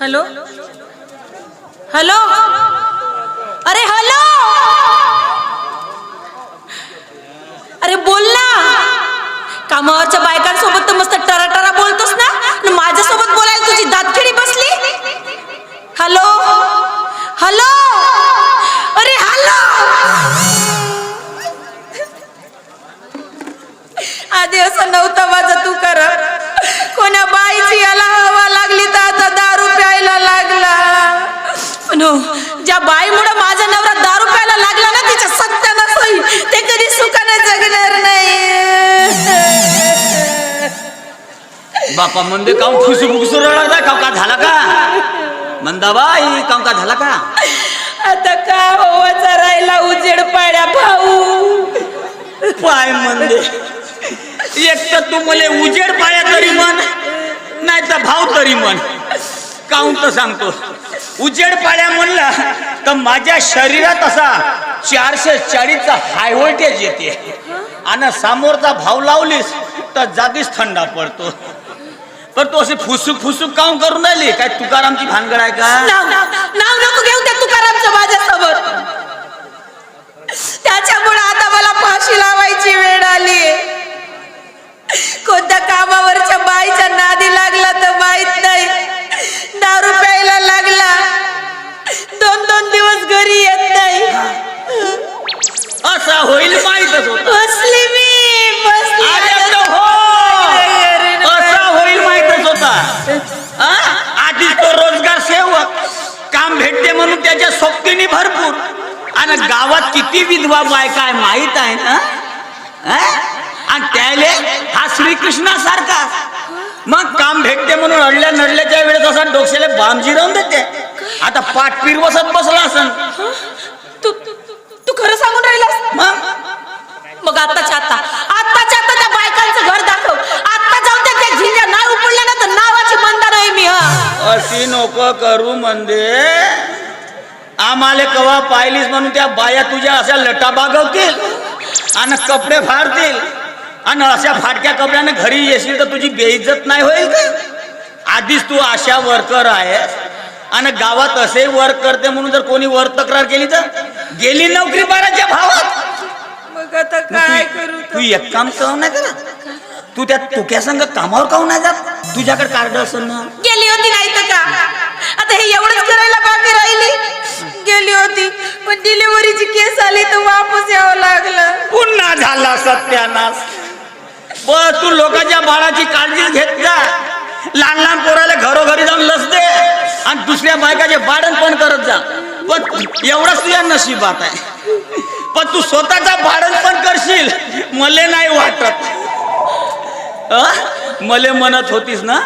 Hello? Hello? अरे hello? अरे बोल ना. कामावरच्या बायकांसोबत तर मस्त टराटरा बोलतोस ना? माझ्यासोबत बोलायला तुझी दातखिडी बसली? हॅलो? हॅलो? अरे हॅलो? आधी असं नव्हतं माझा तू कर कोण्या बाईची याला हवा लागली तर आता दारू प्यायला लागला. पण हो, ज्या बाईमुळे माझा नवरा दारू प्यायला लागला ना तिच्या सत्यानाच होईल ते कधी सुखाने जगणार नाही. बापा मंदे काऊन खुशी फुगसू रडा काव का झाला का? मंदाबाई काव का झाला का? आता का होवाचा राहिला उजेड पाड्या भाऊ? पाय मंदे. एक तर तू मला उजेड पाया तरी म्हण नाही तर भाव तरी म्हण. काऊन तर सांगतो उजेड पाड्या म्हणला तर माझ्या शरीरात असा चारशे चाळीसचा हाय व्होल्टेज येते. आणि समोरचा भाव लावलीस तर जागीच थंडा पडतो. पण तू अशी फुसूक फुसूक काऊन करून राहिली? काय तुकारामची भानगड आहे का? नाव नाव नको घेऊ त्या तुकारामचं भेटते म्हणून त्याच्या सोबतीने भरपूर. आणि गावात किती विधवा बायका आहे माहीत आहे ना? हा? आणि त्याले हा श्रीकृष्णासारखा. मग काम भेटते म्हणून अडल्या नडल्याच्या वेळेस असा डोक्याला बाम जिरवून देते. आता पाठ पिरवसत बसला असन तू तू खरं सांगून राहिलास? मग? मग आत्ताच्या आता आत्ताच्या आता त्या बायकांचं घर दाखव. आत्ता जाऊन त्या त्या झिंज्या नाव उपडल्या ना तर नावाची मंदार आहे मी हा. अशी नको करू म्हणजे आम्हाला कवा पाहिलीस म्हणून त्या बाया तुझ्या अशा लटा बागवतील? आणि कपडे फाडतील? आणि अशा फाटक्या कपड्याने घरी येशील तर तुझी बेइज्जत नाही होईल का? आधीच तू अशा वर्कर आहेस. आणि गावात असे वर्क करते म्हणून जर कोणी वर तक्रार केली तर? गेली नोकरी बाराच्या भावात. मग आता काय करू तू एक काम काऊन नाही तू त्या तुक्या संग कामावर काऊन नाही जात तुझ्याकडे कार्ड असेल ना गेली होती नाही तर का आता हे एवढंच करायला बाकी राहिली गेली होती. पण डिलिव्हरीची केस आली तर वापस यावं लागलं. पुन्हा झाला सत्यानाश. बस तू लोकांच्या बाळाची काळजी घेत जा. लहान लहान पोराला घरोघरी जाऊन लस दे. आणि दुसऱ्या बायकाचे बाळण पण करत जा. पण एवढाच तुझ्या नशिबात आहे. पण तू स्वतःचा भाडण पण करशील. मले नाही वाटत. मले म्हणत होतीस ना?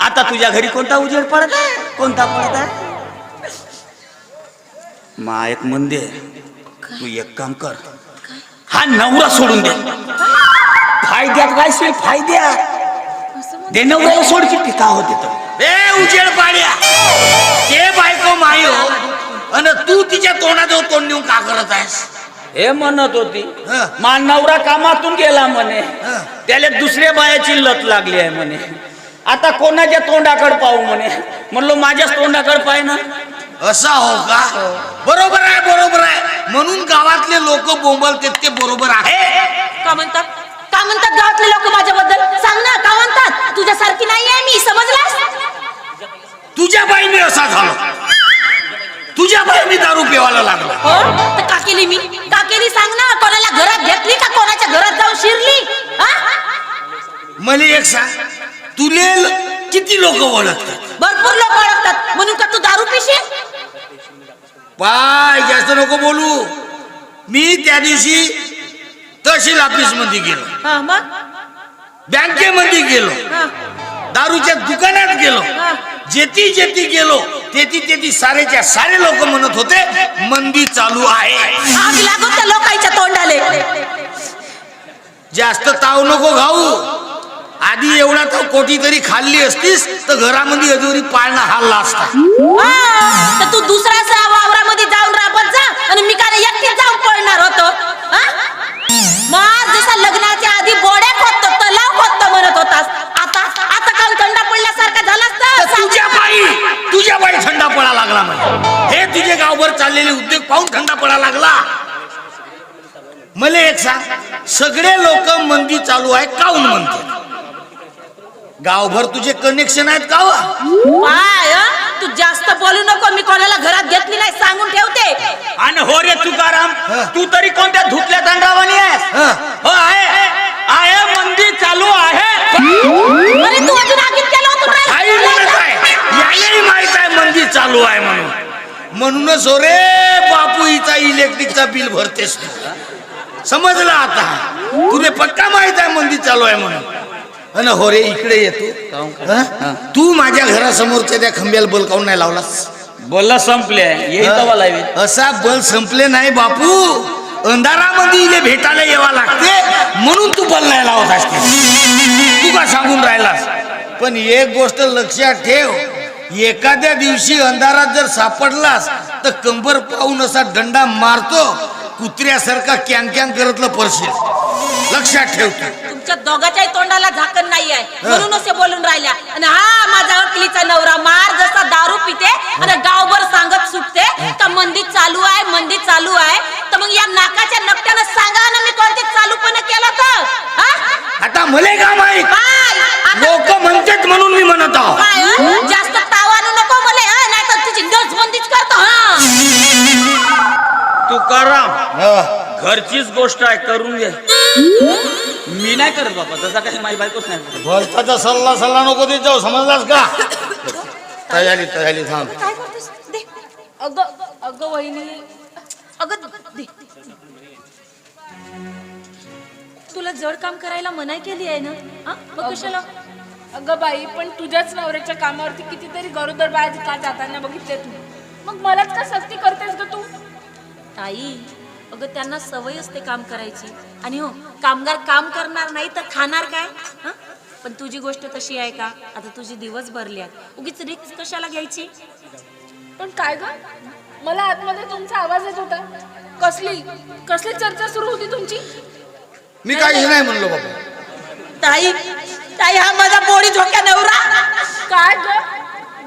आता तुझ्या घरी कोणता उजेड पडत आहे? कोणता पडत आहे? मा एक मंदिर तू एक काम कर. हा नवरा सोडून दे. फायद्यात राहशील फायद्यात दे नवऱ्याला सोड की टिका होते तर ए उजेड पाड्या. ते बायको मायो. आणि तू तिच्या तोंडाजवळ तोंड नेऊन का करत आहेस? हे म्हणत होती हं. मा नवरा कामातून गेला म्हणे. त्याला दुसऱ्या बायाची लत लागली आहे म्हणे. आता कोणाच्या तोंडाकडे पाहू म्हणे? म्हणलो माझ्याच तोंडाकडे पाय ना. असा हो का? बरोबर आहे बरोबर आहे. म्हणून गावातले लोक बोंबलतात ते बरोबर आहे का म्हणतात? का म्हणतात गावातले लोक माझ्याबद्दल? सांग ना का म्हणतात? तुझ्यासारखी नाही आहे मी समजलास? तुझ्या बाईने असा झाला. तुझ्या बाईने दारू पिवायला लागला. हो? तर का केली मी? का केली? सांग ना कोणाला घरात घेतली का कोणाच्या घरात जाऊन शिरली? हा? मला एक सांग. तुले किती लोक ओळखतात? भरपूर लोक ओळखतात. म्हणून का तू दारू पिशील? पाय जास्त नको बोलू. मी त्या दिवशी तहसील ऑफिसमध्ये गेलो. हा मग? बँकेमध्ये गेलो. हा, दारूच्या दुकानात गेलो. हा. जेती जेती गेलो तेती तेती सारेच्या सारे लोक म्हणत होते मंदी चालू आहे. आग लागून त्या लोकांच्या तोंडाले. जास्त ताव नको घाऊ. आधी एवढा तर कोटी तरी खाल्ली असतीस तर घरामध्ये अजूनही पाळणा हल्ला असता हा, तर तू दुसऱ्या वावरामध्ये जाऊन राबत जा आणि मी काय एकटी जाऊन पळणार होतो? हा? जसा लग्नाच्या आधी बोड्या खोदतो तलाव खोदतो म्हणत होतास. आता आता काल थंडा पडल्यासारखा झालास तर सांग. तुझ्या लागला मला हे तुझे गावभर चाललेले उद्योग पाहून थंडा पडा लागला. मला एक सांग सगळे लोक मंदी चालू आहे काऊन म्हणते गावभर तुझे कनेक्शन आहेत का? पाय हं? तू जास्त बोलू नको मी कोणाला घरात घेतली नाही सांगून ठेवते आणि हो रे तुकाराम. तू तरी कोणत्या धुतल्या दंडावानी आहेस हा. हो आहे आहे मंदी चालू आहे अरे तू अजून आगीत केलं होतं रे. आई म्हणत आहे यालाही माहीत आहे मंदी चालू आहे म्हणून म्हणूनच हो रे बापू हिचा इलेक्ट्रिकचा बिल भरतेस तू समजलं आता तुले पक्का माहीत आहे मंदी चालू आहे म्हणून अन हो रे इकडे येतो हं? तू माझ्या घरासमोरच्या त्या खांब्याला बल काऊन नाही लावलास? बोलला संपले. येईल तेव्हा लावी असा बल संपले नाही बापू. अंधारामध्ये इले भेटायला यावा लागते म्हणून तू बल नाही लावत असते तू का सांगून राहिलास? पण एक गोष्ट लक्षात ठेव एखाद्या दिवशी अंधारात जर सापडलास तर कंबर पाहून असा दंडा मारतो कुत्र्यासारखा कॅंग कॅंग करतलं परशील लक्षात ठेव तू. तुमच्या दोघाच्याही तोंडाला झाकण नाही आहे म्हणून असे बोलून राहिल्या. आणि हा माझा अकलीचा नवरा मार जसा दारू पिते आणि गावभर सांगत सुटते का मंदी चालू आहे मंदी चालू आहे. तर मग या नाकाच्या नकट्यानं सांगा ना मी कोणते चालूपणा केलं तर. हा? आता मले का माहीत? लोक म्हणतात म्हणून मी म्हणत हं? जास्त ताव आणू नको मले नाही तर तुझी नसबंदीच करतो हा? तुकाराम. घरचीच गोष्ट आहे करून घे. मी नाही करत बाबा तसा काही माझी बायकोच नाही. भलताचा सल्ला सल्ला नको देत जाऊ समजलास का? तयारी तयारी थांब. काय करतेस? दे. अगं अगं वहिनी अगं दे. तुला जड काम करायला मनाई केली आहे ना? हा? मग कशाला? अगं बाई पण तुझ्याच नवऱ्याच्या कामावरती कितीतरी गरोदर बाया का जाताना बघितले तू. मग मलाच का सक्ती करतेस ग तू? ताई अगं त्यांना सवय असते काम करायची. आणि हो कामगार काम करणार नाही तर खाणार काय? हा? पण तुझी गोष्ट तशी आहे का? आता तुझी दिवस भरले आहेत. उगीच रिक्स कशाला घ्यायची? पण काय ग? मला आतमध्ये तुमचा आवाज येत होता. कसली कसली चर्चा सुरू होती तुमची? मी काही नाही म्हणलो बाबा. ताई ताई हा माझा पोळी झोक्या नवरा. काय ग?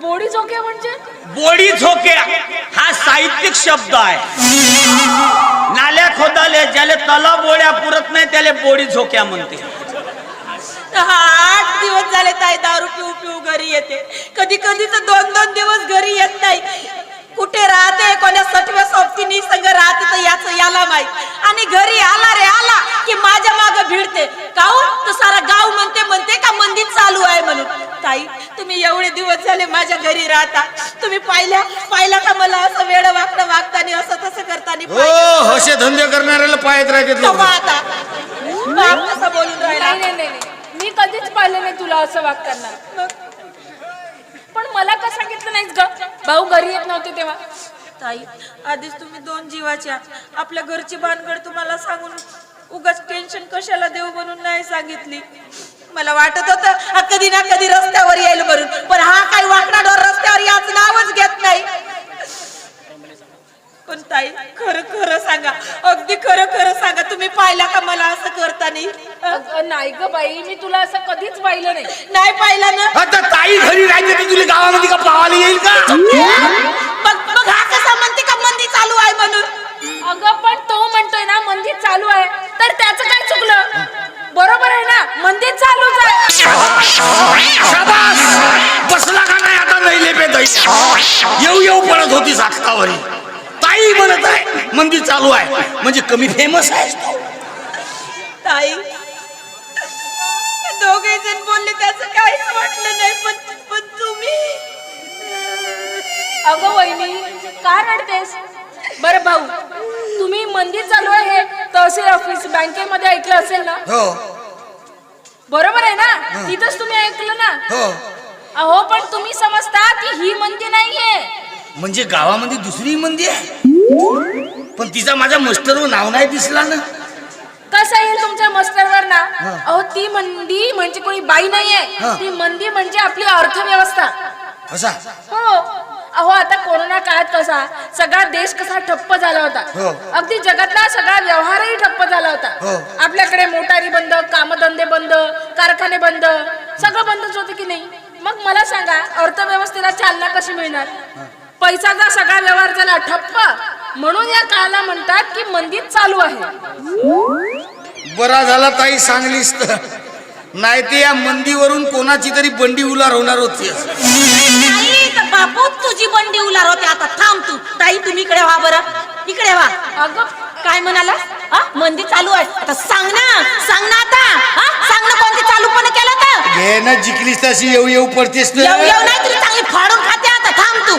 बोडी झोके म्हणजे? बोडी झोके हा साहित्यिक शब्द आहे. ज्याले तलाव बोळ्या पुरत नाही त्याले बोडी झोक्या म्हणते. आठ दिवस झाले ताई दारू पिऊ पिऊ घरी येते. कधी कधी तर दोन दोन दिवस घरी येत नाही. कुठे राहते कोण्या सटव्या सोबतीने संग राहते तर याच याला माहीत. आणि घरी आला रे आला की माझ्या माग भिडते. काऊ हो? तर सारा गाव म्हणते म्हणते का मंदिर चालू आहे म्हणून. ताई तुम्ही एवढे दिवस झाले माझ्या घरी राहता. तुम्ही पाहिल्या पाहिला का मला असं वेळ वाकडं वागताना असं करताना हो हसे धंदे करणाऱ्याला पाहत राहते तो लोक. पहा आता बाप कसा बोलून राहिला. नाही नाही नाही. नाही. मी कधीच पाहिलं नाही तुला असं वागताना पण मला का सांगितलं नाहीस ग? भाऊ घरी येत नव्हते तेव्हा. ताई आधीच तुम्ही दोन जीवाच्या. आपल्या घरची भानगड तुम्हाला सांगून उगाच टेन्शन कशाला देऊ म्हणून नाही सांगितली. मला वाटत होतं हा कधी ना कधी रस्त्यावर येईल म्हणून पण हा काही वाकडा डोर रस्त्यावर याच नावच घेत नाही पण ताई खरं खरं सांगा अगदी खरं खरं सांगा तुम्ही पाहिला का मला असं करताना अगं, नाही ग बाई मी तुला असं कधीच पाहिलं नाही. नाही पाहिला ना? आता ताई घरी राहते तर तुला गावामध्ये का पाहायला येईल का? मग मग हा कसा म्हणते का मंदी चालू आहे म्हणून. अगं पण तो म्हणतोय ना मंदिर चालू आहे. तर त्याचं काय चुकलं? बरोबर आहे ना? मंदिर चालूच आहे. शाबास! बसला का नाही आता नाही लेपे दैया येऊ येऊ पडत होती साखरावरी ताई म्हणत आहे मंदिर चालू आहे. म्हणजे कमी फेमस आहे ताई दोघे जण बोलले त्याचं काहीच वाटलं नाही पण पण तुम्ही. अगं वहिनी का रडतेस? बरं भाऊ तुम्ही मंदिर चालू आहे हे तहसील ऑफिस बँकेमध्ये ऐकलं असेल ना? हो. बरोबर आहे ना? तिथंच तुम्ही ऐकलं ना? हो. अहो पण तुम्ही समजता की ही मंदिर नाहीये. म्हणजे गावामध्ये दुसरी मंदी आहे? पण तिचा माझ्या मास्टरवर नाव नाही दिसला ना? कसं येईल तुमच्या मस्तरवर ना? अहो ती मंदी म्हणजे कोणी बाई नाहीये. हा. ती मंदी म्हणजे आपली अर्थव्यवस्था. असा हो. अहो आता कोरोना काळात कसा सगळा देश कसा ठप्प झाला हो. होता अगदी जगातला सगळा व्यवहारही ठप्प झाला हो. होता आपल्याकडे मोटारी बंद कामधंदे बंद कारखाने बंद सगळं बंदच होते की नाही? मग मला सांगा अर्थव्यवस्थेला चालना कशी मिळणार? पैशाचा सगळा व्यवहार झाला ठप्प. म्हणून या काळाला म्हणतात की मंदिर चालू आहे. बरा झाला ताई सांगलीस तर. नाही ते या मंदीवरून कोणाची तरी बंडी उलार होणार होती बापू तुझी बंडी उलार होते आता थांब तू. ताई तुम्ही इकडे व्हा बरं. इकडे व्हा. अगं काय म्हणाला हा? मंदी चालू आहे. आता सांग ना. सांग ना आता. हा? सांग ना कोणती चालू पण केलं तर. घे ना जिंकलीस तशी येऊ येऊ पडतेस येऊ नाही तुला चांगली फाडून खाते आता. थांब तू.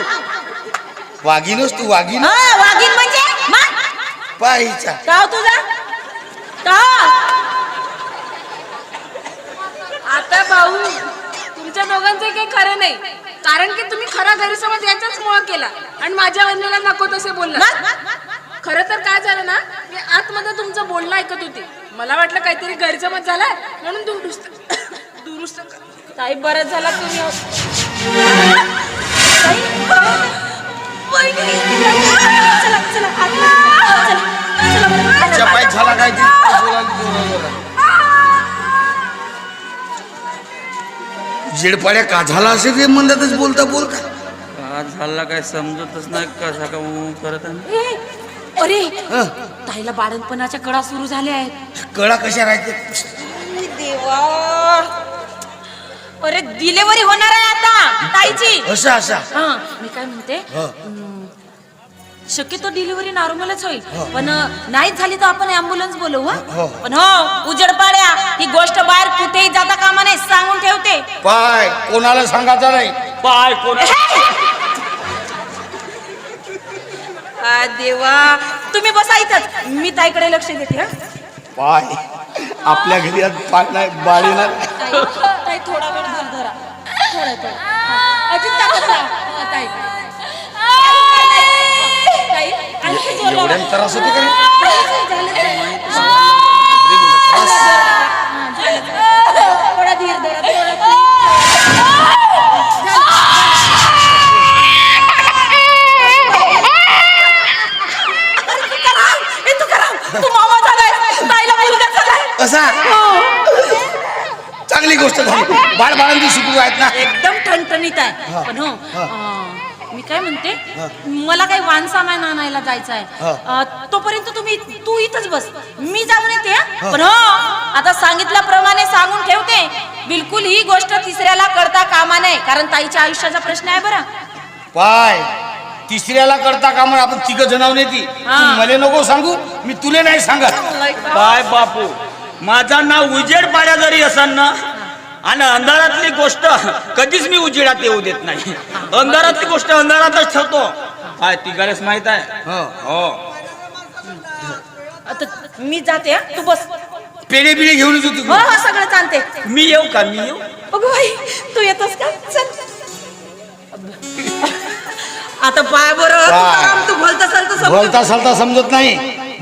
वागिनच तू वागिन हा वाघीण म्हणजे मग तुझा? का आता भाऊ तुमच्या दोघांचे काही खरं नाही. कारण की तुम्ही खरा गैरसमज याचाच मुळा केला. आणि माझ्या वहिनीला नको तसे बोलला? खरं तर काय झालं ना मी आतमध्ये तुमचं बोलणं ऐकत होते. मला वाटलं काहीतरी गैरसमज झालाय म्हणून दुरुस्त दुरुस्त. ताई बरं झाला तुम्ही ताई, वहिनी, चला चला आत- चला पाय झाला काय ते. जेडपाड्या का झाला असेल रे म्हणतातच बोलता बोलता आज झाला काय समजतच नाही कसा का ऊ करत आहे. ए, अरे हं, ताईला बाळणपणाच्या कळा सुरू झाल्या आहेत. कळा कशा राहते? देवा. अरे डिलेवरी होणार आहे आता ताईची. असा असा. हा मी काय म्हणते हं. शक्यतो डिलिव्हरी नॉर्मलच होईल. पण नाहीच झाली तर आपण अँब्युलन्स बोलवू हो. हा. पण हो उजड पाड्या ही गोष्ट बाहेर कुठेही जाता कामा नाही सांगून ठेवते. पाय कोणाला सांगायचं नाही. पाय कोण आ, देवा तुम्ही बसा इथंच. मी ताईकडे लक्ष देते हा? पाय. आपल्या घरी आज पाय नाही बाळी नाही. ताई ताई, थोडा वेळ धर धरा थोडा थोडा. हा. हा, ताई आणखी जोर लावा. एवढ्या त्रास होते का रे? झालं, झालं, झालं. झालं, झालं. थोडा धीर धरा थोडा धीर. अरे, तू करा. ए, तू करा. तू मामा झालाय ताईला मुलगा झालाय असा चांगली गोष्ट झाली बाळ बाळांची सुखरू आहेत ना एकदम ठणठणीत आहे पण हो अं, मी काय म्हणते? मला काही वाण सामान आणायला जायचं आहे. अं, तोपर्यंत तुम्ही तू इथंच बस. मी जाऊन येते हा? पण हो आता सांगितल्याप्रमाणे सांगून ठेवते. बिलकुल ही गोष्ट तिसऱ्याला करता कामा नाही कारण ताईच्या आयुष्याचा प्रश्न आहे बरं. पाय. तिसऱ्याला करता का म्हणून आपण तिघ जणावून येते. हा. मला नको सांगू मी तुले नाही सांगत. काय बापू. माझं नाव उजेड पाड्या जरी असन ना? आणि अंधारातली गोष्ट कधीच मी उजेडात येऊ देत नाही. अंधारातली गोष्ट अंधारातच ठेवतो काय ती गरज माहीत आहे? हो. हो. आता मी जाते हा? तू बस. पेढे बिडे घेऊन येतो हो तू. हो सगळं चालते मी येऊ का? मी येऊ? अगं बाई तू येतोस का? चल. आता पाय बरं. तू बोलता चालतं बोलता चालता समजत नाही.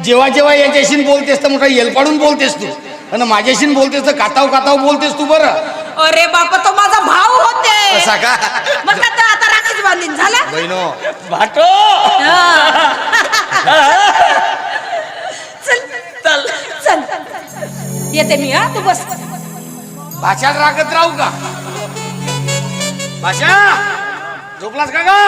जेव्हा जेव्हा याच्याशी बोलतेस तर मोठा येलपाडून बोलतेस तू. आणि माझ्याशी बोलतेस तर काताव काताव बोलतेस तू बरं. अरे बापा तो माझा भाऊ होते. असा का? मग आता आता राखीच बांधीन झालं? बहिणो. भाटो. हा. चल. चल. चल. येते मी हा तू बस. भाषात रागत राहू का? भाषा झोपलास का गा?